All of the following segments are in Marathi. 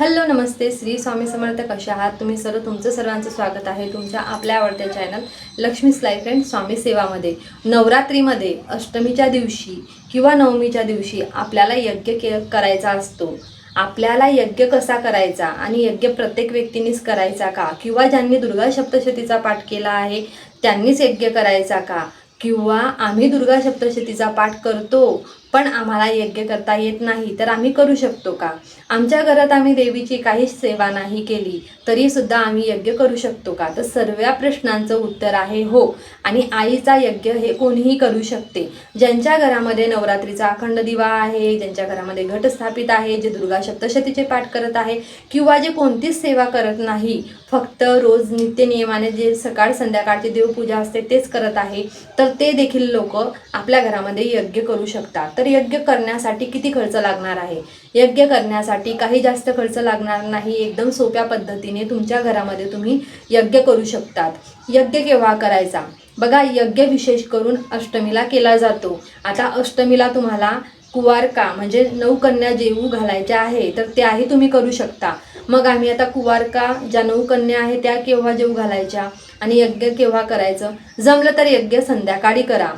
हॅलो नमस्ते. श्री स्वामी समर्थ कशा आहात? तुम्ही सर्व तुमचं सर्वांचं स्वागत आहे तुमच्या आपल्या आवडत्या channel Lakshmi's life and Swami सेवामध्ये. नवरात्रीमध्ये अष्टमीच्या दिवशी किंवा नवमीच्या दिवशी आपल्याला यज्ञ के करायचा असतो. आपल्याला यज्ञ कसा करायचा आणि यज्ञ प्रत्येक व्यक्तीनेच करायचा का? किंवा ज्यांनी दुर्गा सप्तशतीचा पाठ केला आहे त्यांनीच यज्ञ करायचा का? किंवा आम्ही दुर्गा सप्तशतीचा पाठ करतो पण आम्हाला यज्ञ करता येत नाही तर आम्ही करू शकतो का? आमच्या घरात आम्ही देवीची काहीच सेवा नाही केली तरी सुद्धा आम्ही यज्ञ करू शकतो का? तर सर्व प्रश्नांचं उत्तर आहे हो. आणि आईचा यज्ञ हे कोणीही करू शकते. ज्यांच्या घरामध्ये नवरात्रीचा अखंड दिवा आहे ज्यांच्या घरामध्ये घट स्थापित आहे जे दुर्गा सप्तशतीचे पाठ करत आहे किंवा जे कोणतीच सेवा करत नाही फक्त रोज नित्य नियमाने जे सकाळ संध्याकाळची देवपूजा असते तेच करत आहे तर ते देखील लोक आपल्या घरामध्ये यज्ञ करू शकतात. तर यज्ञ करण्यासाठी किती खर्च लागणार आहे? यज्ञ करण्यासाठी काही जास्त खर्च लागणार नाही एकदम सोप्या पद्धतीने तुमच्या घरामध्ये तुम्ही यज्ञ करू शकतात. यज्ञ केव्हा करायचा? बघा यज्ञ विशेष करून अष्टमीला केला जातो. आता अष्टमीला तुम्हाला कुवारका म्हणजे नऊ कन्या जेवू घालायच्या आहे तर त्याही तुम्ही करू शकता. मग आम्ही आता कुवारका ज्या नऊ कन्या आहे त्या केव्हा जेवू घालायच्या? आणि यज्ञ केव्हा करायचं? जमलं तर यज्ञ संध्याकाळी करा.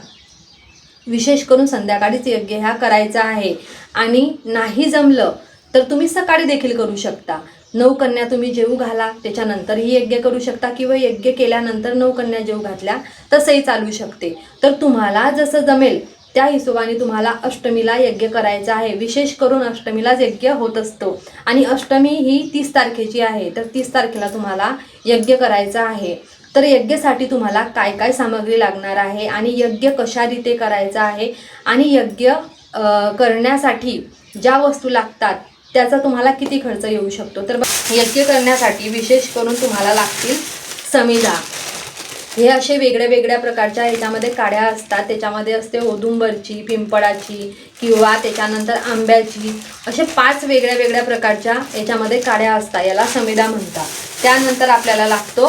विशेष करून संध्याकाळीच यज्ञ ह्या करायचा आहे. आणि नाही जमलं तर तुम्ही सकाळी देखील करू शकता. नऊ कन्या तुम्ही जेवू घाला त्याच्यानंतरही यज्ञ करू शकता किंवा यज्ञ केल्यानंतर नऊ कन्या जेवू घातल्या तसंही चालू शकते. तर तुम्हाला जसं जमेल त्या हिशोबाने तुम्हाला अष्टमीला यज्ञ करायचा आहे. विशेष करून अष्टमीलाच यज्ञ होत असतो. आणि अष्टमी ही तीस तारखेची आहे. तर तीस तारखेला तुम्हाला यज्ञ करायचा आहे. तर यज्ञसाठी तुम्हाला काय काय सामग्री लागणार आहे आणि यज्ञ कशा रीते करायचा आहे आणि यज्ञ करण्यासाठी ज्या वस्तू लागतात त्याचा तुम्हाला किती खर्च येऊ शकतो? तर यज्ञ करण्यासाठी विशेष करून तुम्हाला लागतील समिधा. हे असे वेगळ्या वेगळ्या प्रकारच्या ह्याच्यामध्ये काड्या असतात. त्याच्यामध्ये असते ओदुंबरची पिंपळाची किंवा त्याच्यानंतर आंब्याची. असे पाच वेगळ्या वेगळ्या प्रकारच्या याच्यामध्ये काड्या असतात. याला समिधा म्हणतात. त्यानंतर आपल्याला लागतो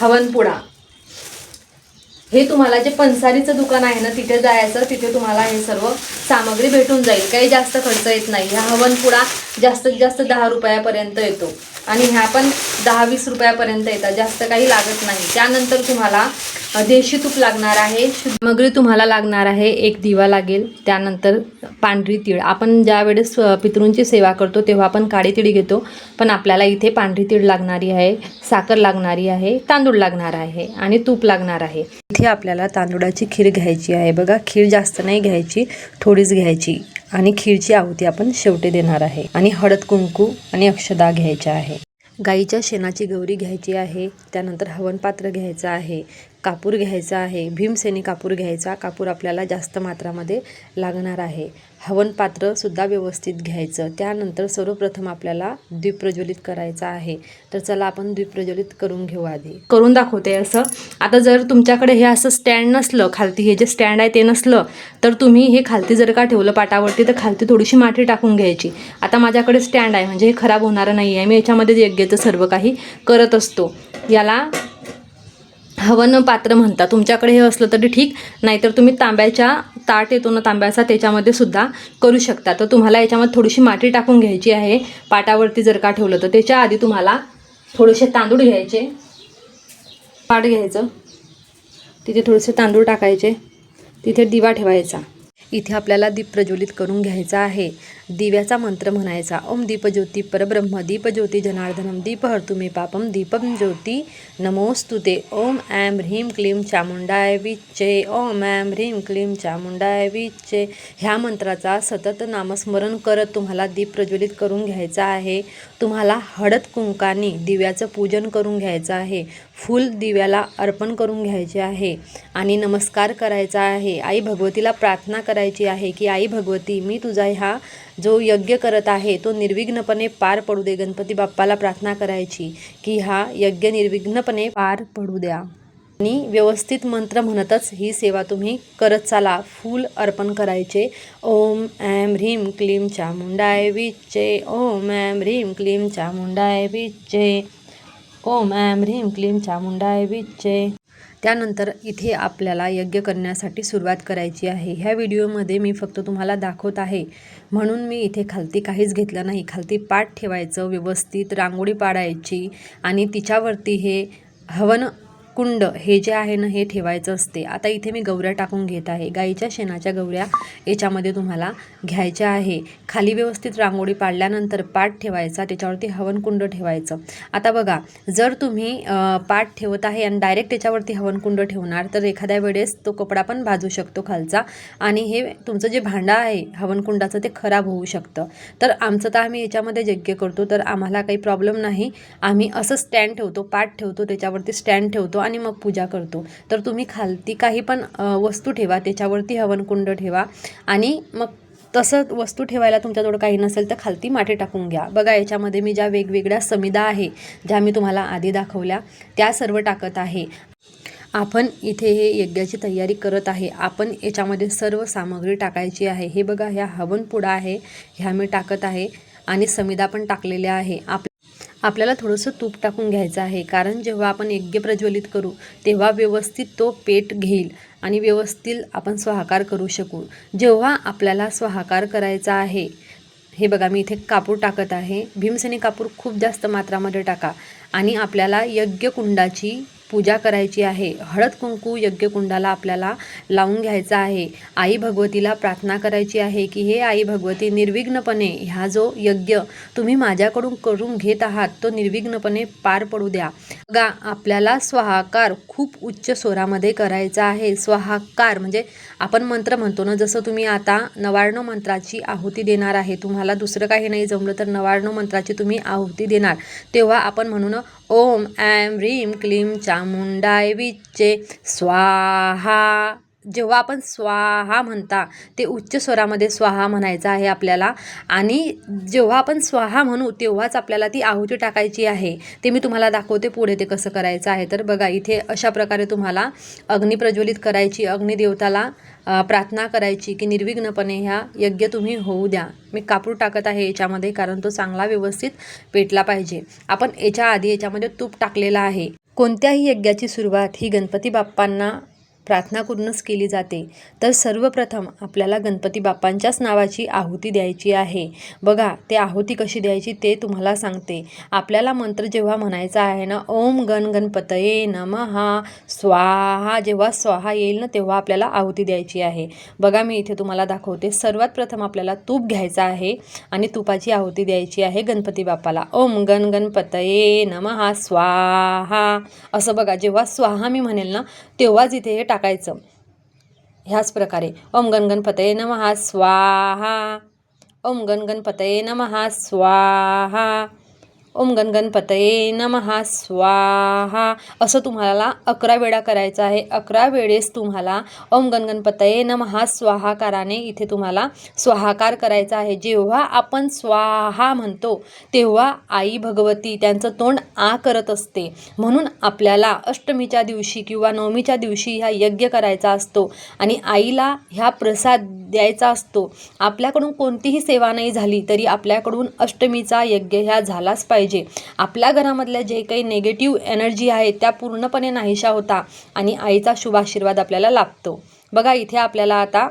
हवनपुडा. हे तुम्हाला जे पंसारीचं दुकान आहे ना तिथे जायचं तिथे तुम्हाला हे सर्व सामग्री भेटून जाईल. काही जास्त खर्च येत नाही. ह्या हवनपुडा जास्तीत जास्त दहा रुपयापर्यंत येतो. आणि ह्या पण दहा वीस रुपयापर्यंत येतात. जास्त काही लागत नाही. त्यानंतर तुम्हाला देशी तूप लागणार आहे. सामग्री तुम्हाला लागणार आहे. एक दिवा लागेल. त्यानंतर पांढरी तीळ. आपण ज्या वेळेस पितृंची सेवा करतो तेव्हा आपण काळी तीळ घेतो. पण आपल्याला इथे पांढरी तीळ लागणारी आहे साखर लागणारी आहे तांदूळ लागणार आहे आणि तूप लागणार आहे. इथे आपल्याला तांदूळाची खीर घ्यायची आहे. बघा खीर जास्त नाही घ्यायची थोडीच घ्यायची. आणि खीरची आहुती आपण शेवटी देणार आहे. आणि हळद कुंकू आणि अक्षदा घ्यायच्या आहे. गाईच्या शेणाची गौरी घ्यायची आहे. त्यानंतर हवनपात्र घ्यायचं आहे. कापूर घ्यायचा आहे. भीमसेनी कापूर घ्यायचा. कापूर आपल्याला जास्त मात्रामध्ये लागणार आहे. हवनपात्रसुद्धा व्यवस्थित घ्यायचं. त्यानंतर सर्वप्रथम आपल्याला द्वीप प्रज्वलित करायचा आहे. तर चला आपण दीप प्रज्वलित करून घेऊ आधी. करून दाखवते असं. आता जर तुमच्याकडे हे असं स्टँड नसलं खालती हे जे स्टँड आहे ते नसलं तर तुम्ही हे खालती जर का ठेवलं पाटावरती तर खालती थोडीशी माती टाकून घ्यायची. आता माझ्याकडे स्टँड आहे. म्हणजे हे खराब होणारं नाही आहे मी याच्यामध्ये यज्ञाचं सर्व काही करत असतो. याला हवन पात्र म्हणता तुमच्याकडे हे असलं तरी ठीक नाहीतर तुम्ही तांब्याच्या ताट येतो ना तांब्याचा त्याच्यामध्ये सुद्धा करू शकता. तर तुम्हाला याच्यामध्ये थोडीशी माती टाकून घ्यायची आहे पाटावरती जर का ठेवलं तर. त्याच्या आधी तुम्हाला थोडेसे तांदूळ घ्यायचे. पाट घ्यायचं. तिथे थोडेसे तांदूळ टाकायचे. तिथे दिवा ठेवायचा. इथे आपल्याला दीप प्रज्वलित करून घ्यायचा आहे. दिव्याचा मंत्र म्हणायचा ओम दीपज्योती परब्रह्म दीपज्योती जनार्दनम दीप हर्तुमे पापम दीपम ज्योती नमोस्तुते ओम ॲम ह्रीं क्लीं चामुंडाय विच्चे। ओम ॲम ह्रीं क्लीं चामुंडाय विच्चे। ह्या मंत्राचा सतत नामस्मरण करत तुम्हाला दीप प्रज्वलित करून घ्यायचा आहे. तुम्हाला हळद कुंकानी दिव्याचं पूजन करून घ्यायचं आहे. फूल दिव्याला अर्पण करून घ्यायचे आहे. आणि नमस्कार करायचा आहे. आई भगवतीला प्रार्थना करायची आहे की आई भगवती मी तुझा ह्या जो यज्ञ करत आहे तो निर्विघ्नपणे पार पडू दे. गणपती बाप्पाला प्रार्थना करायची की हा यज्ञ निर्विघ्नपणे पार पडू द्या. आणि व्यवस्थित मंत्र म्हणतच ही सेवा तुम्ही करत चाला. फूल अर्पण करायचे. ओम ॲम ह्रीं क्लीं चामुंडाय विच्चे. ओम ॲम ह्रीम क्लीं चामुंडाय विच्चे. ओम ॲम ह्रीं क्लीं चामुंडाय विच्चे. त्यानंतर इथे आपल्याला यज्ञ करण्यासाठी सुरुवात करायची आहे. ह्या व्हिडिओमध्ये मी फक्त तुम्हाला दाखवत आहे. म्हणून मी इथे खालती काहीच घेतलं नाही. खालती पाठ ठेवायचं व्यवस्थित रांगोळी पाडायची आणि तिच्यावरती हे हवन कुंड हे जे आहे ना हे ठेवायचं असते. आता इथे मी गवऱ्या टाकून घेत आहे. गाईच्या शेणाच्या गवऱ्या याच्यामध्ये तुम्हाला घ्यायच्या आहे. खाली व्यवस्थित रांगोळी पाडल्यानंतर पाठ ठेवायचा त्याच्यावरती हवनकुंड ठेवायचं. आता बघा जर तुम्ही पाठ ठेवत आहे आणि डायरेक्ट त्याच्यावरती हवनकुंड ठेवणार तर एखाद्या वेळेस तो कपडा पण भाजू शकतो खालचा आणि हे तुमचं जे भांडं आहे हवनकुंडाचं ते खराब होऊ शकतं. तर आमचं तर आम्ही याच्यामध्ये यज्ञ करतो तर आम्हाला काही प्रॉब्लेम नाही. आम्ही असं स्टँड ठेवतो पाठ ठेवतो त्याच्यावरती स्टँड ठेवतो आणि मग पूजा करतो. तर तुम्ही खालती काही पण वस्तू ठेवा त्याच्यावरती हवनकुंड ठेवा आणि मग तसं वस्तू ठेवायला तुमच्याजवळ काही नसेल तर खालती माटे टाकून घ्या. बघा याच्यामध्ये मी ज्या वेगवेगळ्या समिदा आहे ज्या मी तुम्हाला आधी दाखवल्या त्या सर्व टाकत आहे. आपण इथे हे यज्ञाची तयारी करत आहे. आपण याच्यामध्ये सर्व सामग्री टाकायची आहे. हे बघा ह्या हवनपुडा आहे ह्या मी टाकत आहे आणि समिदा पण टाकलेल्या आहे. आप आपल्याला थोडंसं तूप टाकून घ्यायचं आहे. कारण जेव्हा आपण यज्ञ प्रज्वलित करू तेव्हा व्यवस्थित तो पेट घेईल आणि व्यवस्थित आपण स्वाहाकार करू शकू. जेव्हा आपल्याला स्वाहाकार करायचा आहे हे बघा मी इथे कापूर टाकत आहे. भीमसेनी कापूर खूप जास्त मात्रामध्ये टाका आणि आपल्याला यज्ञकुंडाची पूजा करायची आहे. हळद कुंकू यज्ञकुंडाला आपल्याला लावून घ्यायचा आहे. आई भगवतीला प्रार्थना करायची आहे की हे आई भगवती निर्विघ्नपणे ह्या जो यज्ञ तुम्ही माझ्याकडून करून घेत आहात तो निर्विघ्नपणे पार पडू द्या. बघा आपल्याला स्वाहाकार खूप उच्च स्वरामध्ये करायचा आहे. स्वाहाकार म्हणजे आपण मंत्र म्हणतो ना जसं तुम्ही आता नवार्णव मंत्राची आहुती देणार आहे तुम्हाला दुसरं काही नाही जमलं तर नवार्णव मंत्राची तुम्ही आहुती देणार. तेव्हा आपण म्हणू ना ओम ॲम ह्रीम क्लीम चामुंडाय विच्चे स्वाहा. जेव्हा आपण स्वाहा म्हणता ते उच्च स्वरामध्ये स्वाहा म्हणायचं आहे आपल्याला. आणि जेव्हा आपण स्वाहा म्हणू तेव्हाच आपल्याला ती आहुती टाकायची आहे. ते मी तुम्हाला दाखवते पुढे ते कसं करायचं आहे. तर बघा इथे अशा प्रकारे तुम्हाला अग्नी प्रज्वलित करायची अग्निदेवताला प्रार्थना करायची की निर्विघ्नपणे ह्या यज्ञ तुम्ही होऊ द्या. मी कापूर टाकत आहे याच्यामध्ये कारण तो चांगला व्यवस्थित पेटला पाहिजे. आपण याच्या आधी याच्यामध्ये तूप टाकलेला आहे. कोणत्याही यज्ञाची सुरुवात ही गणपती बाप्पांना प्रार्थना करूनच केली जाते. तर सर्वप्रथम आपल्याला गणपती बाप्पांच्याच नावाची आहुती द्यायची आहे. बघा ते आहुती कशी द्यायची ते तुम्हाला सांगते. आपल्याला मंत्र जेव्हा म्हणायचा आहे ना ओम गण गणपतये नमहा स्वाहा जेव्हा स्वाहा येईल ना तेव्हा आपल्याला आहुती द्यायची आहे. बघा मी इथे तुम्हाला दाखवते. सर्वात प्रथम आपल्याला तूप घ्यायचा आहे आणि तुपाची आहुती द्यायची आहे गणपती बाप्पाला. ओम गण गणपतये नमहा स्वाहा. असं बघा जेव्हा स्वाहा मी म्हणेल ना तेव्हाच इथे हे टाकायचं. ह्याच प्रकारे. ओम गण गणपतये नमहा स्वाहा. ओम गण गणपतये नमहा स्वाहा. ओम गण गणपतये नमहा स्वाहा. असं तुम्हाला अकरा वेळा करायचं आहे. अकरा वेळेस तुम्हाला ओम गण गणपतये नमहा स्वाहाकाराने इथे तुम्हाला स्वाहाकार करायचा आहे. जेव्हा आपण स्वाहा म्हणतो तेव्हा आई भगवती त्यांचं तोंड आ करत असते. म्हणून आपल्याला अष्टमीच्या दिवशी किंवा नवमीच्या दिवशी ह्या यज्ञ करायचा असतो आणि आईला ह्या प्रसाद द्यायचा असतो. आपल्याकडून कोणतीही सेवा नाही झाली तरी आपल्याकडून अष्टमीचा यज्ञ ह्या झालाच पाहिजे. आपल्या घरामधल्या जे काही नेगेटिव्ह एनर्जी आहे त्या पूर्णपणे नाहीशा होता आणि आईचा शुभाशीर्वाद आपल्याला लाभतो. बघा इथे आपल्याला आता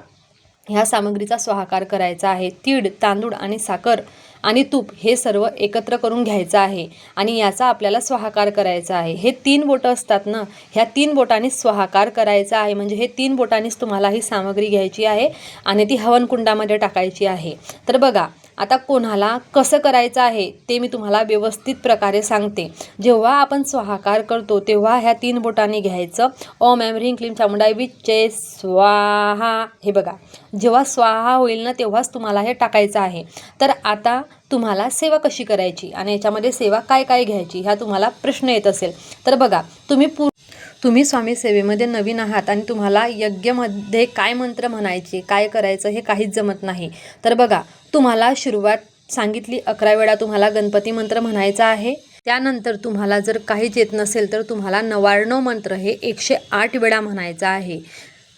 ह्या सामग्रीचा स्वाहाकार करायचा आहे. तीळ तांदूळ आणि साखर आणि तूप हे सर्व एकत्र करून घ्यायचं आहे आणि याचा आपल्याला स्वाहाकार करायचा आहे. हे तीन बोटं असतात ना ह्या तीन बोटांनीच स्वाहाकार करायचा आहे. म्हणजे हे तीन बोटांनीच तुम्हाला ही सामग्री घ्यायची आहे आणि ती हवनकुंडामध्ये टाकायची आहे. तर बघा आता कोणाला कसं करायचं आहे ते मी तुम्हाला व्यवस्थित प्रकारे सांगते. जेव्हा आपण स्वाहाकार करतो तेव्हा ह्या तीन बोटांनी घ्यायचं. ओम एम ह्रीं क्लीम चामुंडाय विच्चे स्वाहा. हे बघा जेव्हा स्वाहा होईल ना तेव्हाच तुम्हाला हे टाकायचं आहे. तर आता तुम्हाला सेवा कशी करायची आणि याच्यामध्ये सेवा काय काय घ्यायची ह्या तुम्हाला प्रश्न येत असेल. तर बघा तुम्ही पू तुम्ही स्वामी सेवेमध्ये नवीन आहात आणि तुम्हाला यज्ञमध्ये काय मंत्र म्हणायचे काय करायचं हे काहीच जमत नाही. तर बघा तुम्हाला सुरुवात सांगितली अकरा वेळा तुम्हाला गणपती मंत्र म्हणायचा आहे. त्यानंतर तुम्हाला जर काहीच येत नसेल तर तुम्हाला नवार्णव मंत्र हे एकशे आठ वेळा म्हणायचं आहे.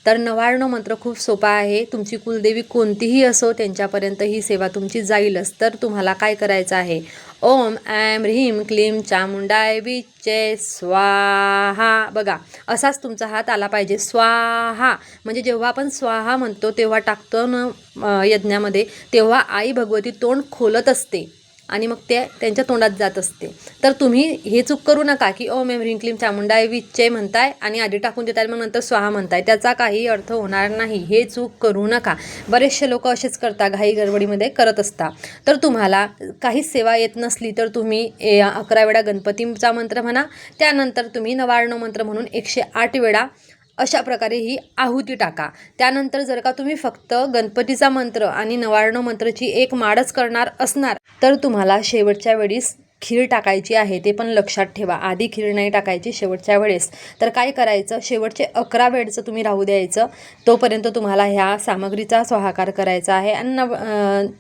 तर नवारणं मंत्र खूप सोपा आहे. तुमची कुलदेवी कोणतीही असो त्यांच्यापर्यंत ही सेवा तुमची जाईलच. तर तुम्हाला काय करायचं आहे? ओम ॲम ह्रीम क्लीम चामुंडाय विचे स्वाहा. बघा असाच तुमचा हात आला पाहिजे. स्वाहा. म्हणजे जेव्हा आपण स्वाहा म्हणतो तेव्हा टाकतो ना यज्ञामध्ये तेव्हा आई भगवती तोंड खोलत असते. आणि मग ते त्यांच्या तोंडात जात असते. तर तुम्ही हे चूक करू नका की ओ मेम रिंकलिम चामुंडाय विच्चे म्हणताय आणि आधी टाकून देताय मग नंतर स्वाहा म्हणताय. त्याचा काही अर्थ होणार नाही. हे चूक करू नका. बरेचसे लोक असेच करता घाई गडबडीमध्ये करत असता. तर तुम्हाला काहीच सेवा येत नसली तर तुम्ही ए, अकरा वेळा गणपतीचा मंत्र म्हणा त्यानंतर तुम्ही नवार्ण मंत्र म्हणून एकशे आठ वेळा अशा प्रकारे ही आहुती टाका. त्यानंतर जर का तुम्ही फक्त गणपतीचा मंत्र आणि नवार्ण मंत्रची एक माळच करणार असणार तर तुम्हाला शेवटच्या वेळीस खीर टाकायची आहे ते पण लक्षात ठेवा. आधी खीर नाही टाकायची शेवटच्या वेळेस. तर काय करायचं? शेवटचे अकरा वेळचं तुम्ही राहू द्यायचं. तोपर्यंत तुम्हाला ह्या सामग्रीचा स्वाहाकार करायचा आहे. आणि नव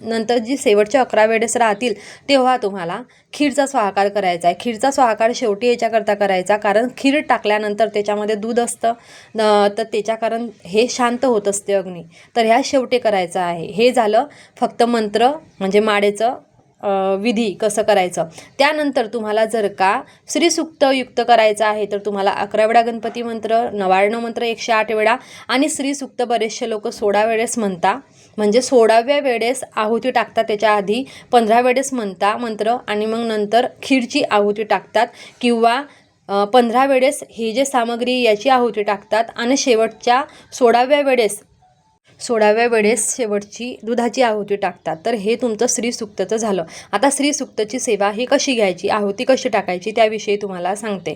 नंतर जी शेवटचे अकरा वेळेस राहतील तेव्हा तुम्हाला खीरचा स्वाहाकार करायचा आहे. खीरचा स्वाहाकार शेवटी याच्याकरता करायचा कारण खीर टाकल्यानंतर त्याच्यामध्ये दूध असतं. तर त्याच्या कारण हे शांत होत असते अग्नी. तर ह्या शेवटी करायचं आहे. हे झालं फक्त मंत्र म्हणजे माडेचं विधी कसं करायचं? त्यानंतर तुम्हाला जर का श्रीसुक्त युक्त करायचं आहे तर तुम्हाला अकरा वेळा गणपती मंत्र नवारण मंत्र एकशे आठ वेळा आणि श्रीसुक्त बरेचसे लोक सोळा वेळेस म्हणता. म्हणजे सोळाव्या वेळेस आहुती टाकतात त्याच्या आधी पंधरा वेळेस म्हणता मंत्र आणि मग नंतर खीरची आहुती टाकतात किंवा पंधरा वेळेस ही जे सामग्री याची आहुती टाकतात आणि शेवटच्या सोळाव्या वेळेस सोळाव्या वेळेस शेवटची दुधाची आहुती टाकतात. तर हे तुमचं श्रीसुक्तचं झालं. आता श्रीसुक्तची सेवा ही कशी घ्यायची? आहुती कशी टाकायची? त्याविषयी तुम्हाला सांगते.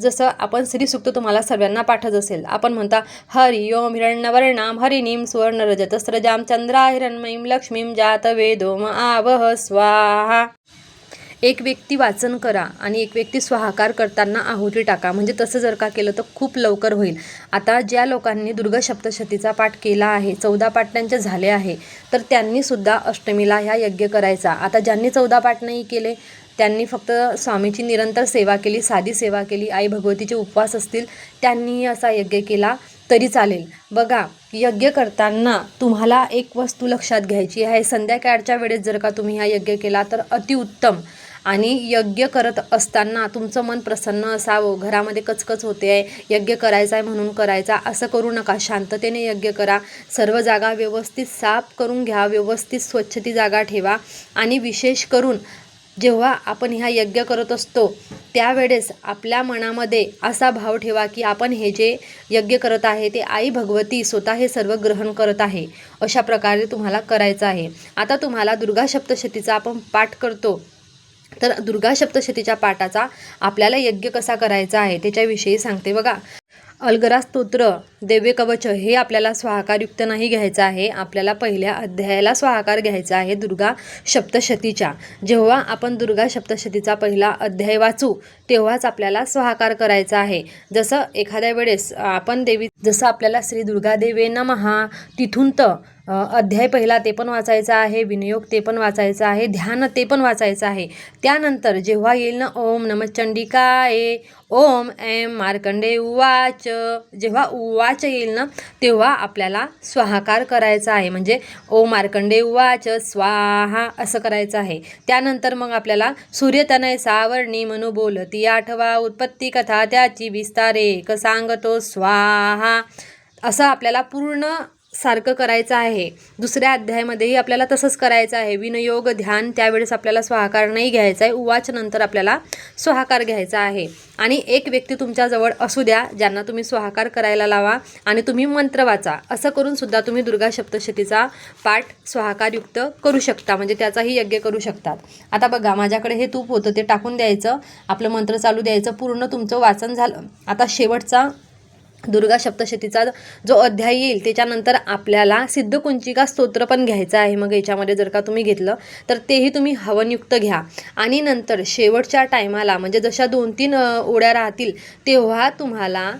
जसं आपण श्रीसुक्त तुम्हाला सर्वांना पाठत असेल आपण म्हणता हरि ओम हिरण्यवर्णाम हरिनीम सुवर्ण रजतस्रजाम चंद्रा हिरणमयीम लक्ष्मीम जात वेदोम आवह स्वाहा. एक व्यक्ती वाचन करा आणि एक व्यक्ती स्वाहाकार करताना आहुती टाका. म्हणजे तसं जर का केलं तर खूप लवकर होईल. आता ज्या लोकांनी दुर्गा सप्तशतीचा पाठ केला आहे चौदा पाठ त्यांचे झाले आहे तर त्यांनी सुद्धा अष्टमीला ह्या यज्ञ करायचा. आता ज्यांनी चौदा पाठ नाही केले त्यांनी फक्त स्वामीची निरंतर सेवा केली साधी सेवा केली आई भगवतीचे उपवास असतील त्यांनीही असा यज्ञ केला तरी चालेल. बघा यज्ञ करताना तुम्हाला एक वस्तू लक्षात घ्यायची आहे. संध्याकाळच्या वेळेस जर का तुम्ही हा यज्ञ केला तर अतिउत्तम. आणि यज्ञ करत असताना तुमचं मन प्रसन्न असावं घरामध्ये कचकच होते आहे यज्ञ करायचा आहे म्हणून करायचा असं करू नका शांततेने यज्ञ करा सर्व जागा व्यवस्थित साफ करून घ्या व्यवस्थित स्वच्छ ती जागा ठेवा आणि विशेष करून जेव्हा आपण ह्या यज्ञ करत असतो त्यावेळेस आपल्या मनामध्ये असा भाव ठेवा की आपण हे जे यज्ञ करत आहे ते आई भगवती स्वतः हे सर्व ग्रहण करत आहे अशा प्रकारे तुम्हाला करायचं आहे. आता तुम्हाला दुर्गा सप्तशतीचा आपण पाठ करतो. तर दुर्गा सप्तशतीच्या पाठाचा आपल्याला यज्ञ कसा करायचा आहे त्याच्याविषयी सांगते. बघा अलगरा स्तोत्र दिव्य कवच हे आपल्याला स्वाहाकारयुक्त नाही घ्यायचं आहे. आपल्याला पहिल्या अध्यायाला स्वाहाकार घ्यायचा आहे दुर्गा सप्तशतीच्या. जेव्हा आपण दुर्गा सप्तशतीचा पहिला अध्याय वाचू तेव्हाच आपल्याला स्वाहाकार करायचा आहे. जसं एखाद्या वेळेस आपण देवी जसं आपल्याला श्री दुर्गा देवे नमहा तिथून तर अध्याय पहिला ते पण वाचायचा आहे विनियोग ते पण वाचायचं आहे ध्यान ते पण वाचायचं आहे. त्यानंतर जेव्हा येईल ना ओम नम ए ओम एम मार्कंडे उवाच. जेव्हा उवाच येईल ना तेव्हा आपल्याला स्वाहाकार करायचा आहे. म्हणजे ओ मार्कंडे उवाच स्वाहा असं करायचं आहे. त्यानंतर मग आपल्याला सूर्यतनय सावर्णी मनू बोलती आठवा उत्पत्ती कथा त्याची विस्तारे क सांगतो स्वाहा. असं आपल्याला पूर्ण सारखं करायचं आहे. दुसऱ्या अध्यायामध्येही आपल्याला तसंच करायचं आहे. विनयोग ध्यान त्यावेळेस आपल्याला स्वाहाकार नाही घ्यायचा आहे. उवाच नंतर आपल्याला स्वाहाकार घ्यायचा आहे. आणि एक व्यक्ती तुमच्याजवळ असू द्या ज्यांना तुम्ही स्वाहाकार करायला लावा आणि तुम्ही मंत्र वाचा. असं करून सुद्धा तुम्ही दुर्गा सप्तशतीचा पाठ स्वाहाकारयुक्त करू शकता. म्हणजे त्याचाही यज्ञ करू शकतात. आता बघा माझ्याकडे हे तूप होतं ते टाकून द्यायचं. आपलं मंत्र चालू द्यायचं. पूर्ण तुमचं वाचन झालं. आता शेवटचा दुर्गा सप्तशतीचा जो अध्याय येईल त्याच्यानंतर आपल्याला सिद्धकुंचिका स्तोत्र पण घ्यायचं आहे. मग याच्यामध्ये जर का तुम्ही घेतलं तर तेही तुम्ही हवनयुक्त घ्या. आणि नंतर शेवटच्या टायमाला म्हणजे जशा दोन तीन अ, राहतील तेव्हा तुम्हाला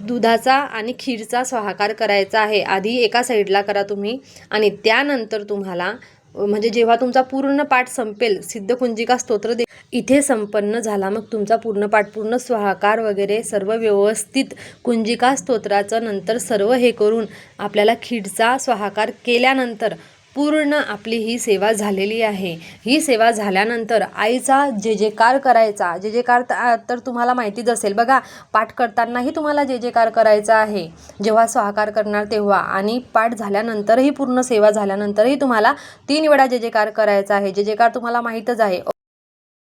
दुधाचा आणि खीरचा स्वाहाकार करायचा आहे. आधी एका साईडला करा तुम्ही आणि त्यानंतर तुम्हाला म्हणजे जेव्हा तुमचा पूर्ण पाठ संपेल सिद्धकुंजिका स्तोत्र दे इथे संपन्न झाला मग तुमचा पूर्ण पाठ पूर्ण स्वाहाकार वगैरे सर्व व्यवस्थित कुंजिका स्तोत्राचं नंतर सर्व हे करून आपल्याला खिडचा स्वाहाकार केल्यानंतर पूर्ण आपली ही सेवा झालेली आहे. ही सेवा झाल्यानंतर आईचा जे जेकार करायचा जे जेकार तर तुम्हाला माहितीच असेल. बघा पाठ करतानाही तुम्हाला जे जेकार करायचा आहे जेव्हा स्वाहाकार करणार तेव्हा. आणि पाठ झाल्यानंतरही पूर्ण सेवा झाल्यानंतरही तुम्हाला तीन वेळा जे जेकार करायचा आहे. जे जेकार तुम्हाला माहीतच आहे.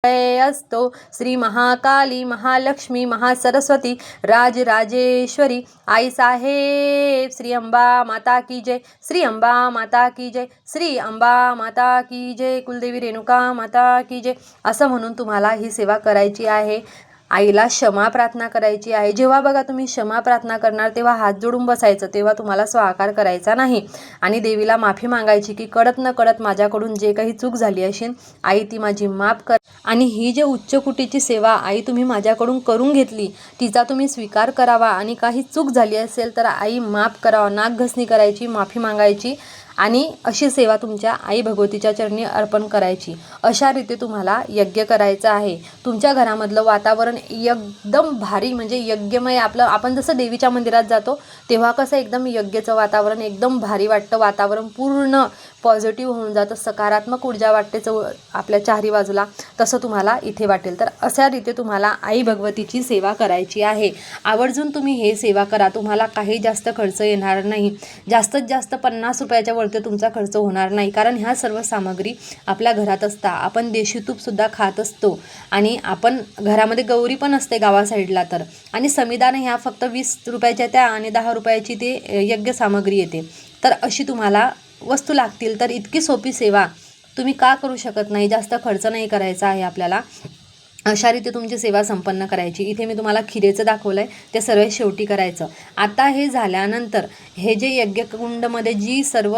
असतो श्री महाकाली महालक्ष्मी महासरस्वती राजराजेश्वरी आई साहेब श्री अंबा माता की जय श्री अंबा माता की जय श्री अंबा माता की जय कुलदेवी रेणुका माता की जय असं म्हणून तुम्हाला ही सेवा करायची आहे. आईला क्षमा प्रार्थना करायची आहे. जेव्हा बघा तुम्ही क्षमा प्रार्थना करणार तेव्हा हात जोडून बसायचं तेव्हा तुम्हाला स्वाकार करायचा नाही. आणि देवीला माफी मागायची की कळत न कळत माझ्याकडून जे काही चूक झाली असेल आई ती माझी माफ कर. आणि ही जे उच्च कुटीची सेवा आई तुम्ही माझ्याकडून करून घेतली तिचा तुम्ही स्वीकार करावा. आणि काही चूक झाली असेल तर आई माफ करावा. नागघसणी करायची माफी मागायची. आणि अशी सेवा तुमच्या आई भगवतीच्या चरणी अर्पण करायची. अशा रीती तुम्हाला यज्ञ करायचं आहे. तुमच्या घरामधलं वातावरण एकदम भारी म्हणजे यज्ञमय आपलं आपण जसं देवीच्या मंदिरात जातो तेव्हा कसं एकदम यज्ञचं वातावरण एकदम भारी वाटतं वातावरण पूर्ण पॉझिटिव्ह होऊन जातं सकारात्मक ऊर्जा वाटते चौ आपल्या चारी बाजूला तसं तुम्हाला इथे वाटेल. तर अशा रीती तुम्हाला आई भगवतीची सेवा करायची आहे. आवर्जून तुम्ही हे सेवा करा. तुम्हाला काही जास्त खर्च येणार नाही. जास्तीत जास्त पन्नास रुपयाच्या तर तुमचा खर्च होणार नाही. कारण ह्या सर्व सामग्री आपल्या घरात असता. आपण देशी तूपसुद्धा खात असतो. आणि आपण घरामध्ये गौरी पण असते गावा साईडला तर. आणि संविधान ह्या फक्त वीस रुपयाच्या त्या आणि दहा रुपयाची ते यज्ञ सामग्री येते. तर अशी तुम्हाला वस्तू लागतील. तर इतकी सोपी सेवा तुम्ही का करू शकत नाही? जास्त खर्च नाही करायचा आहे आपल्याला. अशा रीती तुमची सेवा संपन्न करायची. इथे मी तुम्हाला खिरेचं दाखवलं आहे ते सर्व शेवटी करायचं. आता हे झाल्यानंतर हे जे यज्ञकुंडमध्ये जी सर्व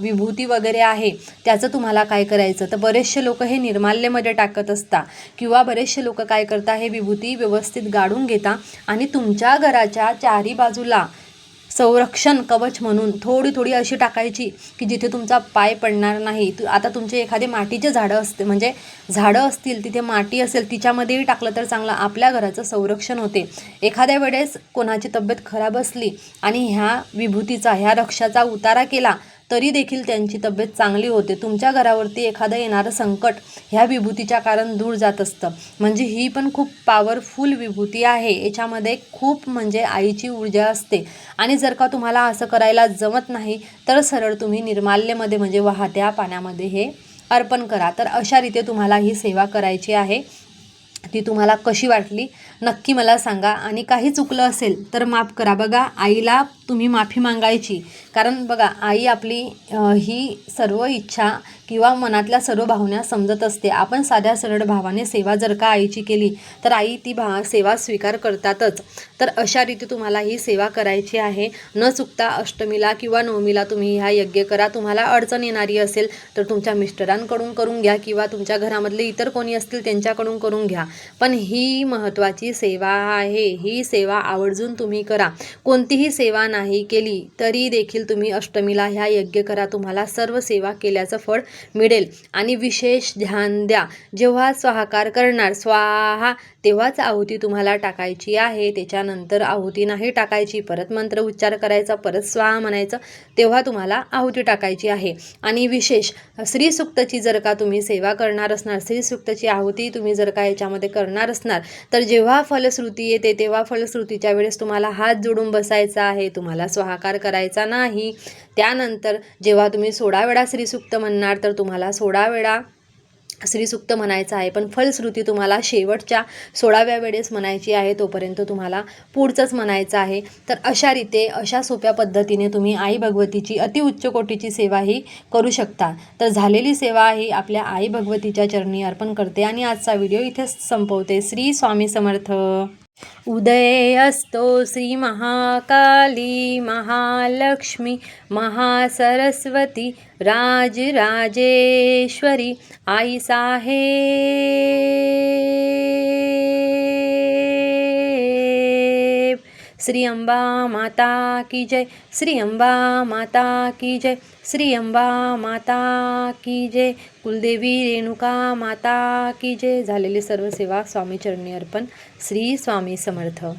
विभूती वगैरे आहे त्याचं तुम्हाला काय करायचं? तर बरेचसे लोक हे निर्माल्यमध्ये टाकत असता किंवा बरेचसे लोक काय करता हे विभूती व्यवस्थित गाडून घेता आणि तुमच्या घराच्या चारी बाजूला संरक्षण कवच म्हणून थोडी थोडी अशी टाकायची की जिथे तुमचा पाय पडणार नाही. तु आता तुमचे एखादे मातीचे झाडं असते म्हणजे झाडं असतील तिथे माती असेल तिच्यामध्येही टाकलं तर चांगलं. आपल्या घराचं संरक्षण होते. एखाद्या वेळेस कोणाची तब्येत खराब असली आणि ह्या विभूतीचा ह्या रक्षाचा उतारा केला तरी देखील त्यांची तब्येत चांगली होते. तुमच्या घरावरती एखादं येणारं संकट ह्या विभूतीच्या कारण दूर जात असतं. म्हणजे ही पण खूप पॉवरफुल विभूती आहे. याच्यामध्ये खूप म्हणजे आईची ऊर्जा असते. आणि जर का तुम्हाला असं करायला जमत नाही तर सरळ तुम्ही निर्माल्यमध्ये म्हणजे वाहत्या पाण्यामध्ये हे अर्पण करा. तर अशा रीते तुम्हाला ही सेवा करायची आहे. ती तुम्हाला कशी वाटली? नक्की मला सांगा. आणि काही चुकलं असेल तर माफ करा. बघा आईला तुम्ही माफी मागायची. कारण बघा आई आपली ही सर्व इच्छा किंवा मनातल्या सर्व भावना समजत असते. आपण साध्या सरळ भावाने सेवा जर का आईची केली तर आई ती भा सेवा स्वीकार करतातच. तर अशा रीती तुम्हाला ही सेवा करायची आहे. न चुकता अष्टमीला किंवा नवमीला तुम्ही ह्या यज्ञ करा. तुम्हाला अडचण येणारी असेल तर तुमच्या मिस्टरांकडून करून घ्या किंवा तुमच्या घरामधले इतर कोणी असतील त्यांच्याकडून करून घ्या. पण ही महत्त्वाची सेवा आहे ही सेवा आवर्जून तुम्ही करा. कोणतीही सेवा नाही केली तरी देखील तुम्ही अष्टमीला ह्या यज्ञ करा. तुम्हाला सर्व सेवा केल्याचं फळ मिळेल. आणि विशेष ध्यान द्या. जेव्हा स्वाहाकार करणार स्वाहा तेव्हाच आहुती तुम्हाला टाकायची आहे. त्याच्यानंतर आहुती नाही टाकायची. परत मंत्र उच्चार करायचा परत स्वाहा म्हणायचं तेव्हा तुम्हाला आहुती टाकायची आहे. आणि विशेष श्रीसुक्तची जर का तुम्ही सेवा करणार असणार श्रीसुक्तची आहुती तुम्ही जर का याच्यामध्ये करणार असणार तर जेव्हा फलश्रुती येते तेव्हा फलश्रुतीच्या वेळेस तुम्हाला हात जोडून बसायचा आहे. तुम्हाला स्वाहाकार करायचा नाही. त्यानंतर जेव्हा तुम्ही सोळा वेळा श्रीसुक्त म्हणणार तर तुम्हाला सोळा वेळा श्रीसुक्त म्हणायचं आहे. पण फलश्रुती तुम्हाला शेवटच्या सोळाव्या वेळेस म्हणायची आहे तोपर्यंत तुम्हाला पुढचंच म्हणायचं आहे. तर अशा रीते अशा सोप्या पद्धतीने तुम्ही आई भगवतीची अतिउच्च कोटीची सेवा ही करू शकता. तर झालेली सेवा ही आपल्या आई भगवतीच्या चरणी अर्पण करते. आणि आजचा व्हिडिओ इथेच संपवते. श्री स्वामी समर्थ. उदय असतो श्री महाकाली महालक्ष्मी महासरस्वती राजराजेश्वरी आई साहेब। श्री अंबा माता की जय। श्री अंबा माता की जय। श्री अंबा माता की जय। कुलदेवी रेणुका माता की जय। झालेली सर्व सेवा स्वामी चरणी अर्पण श्री स्वामी समर्थ।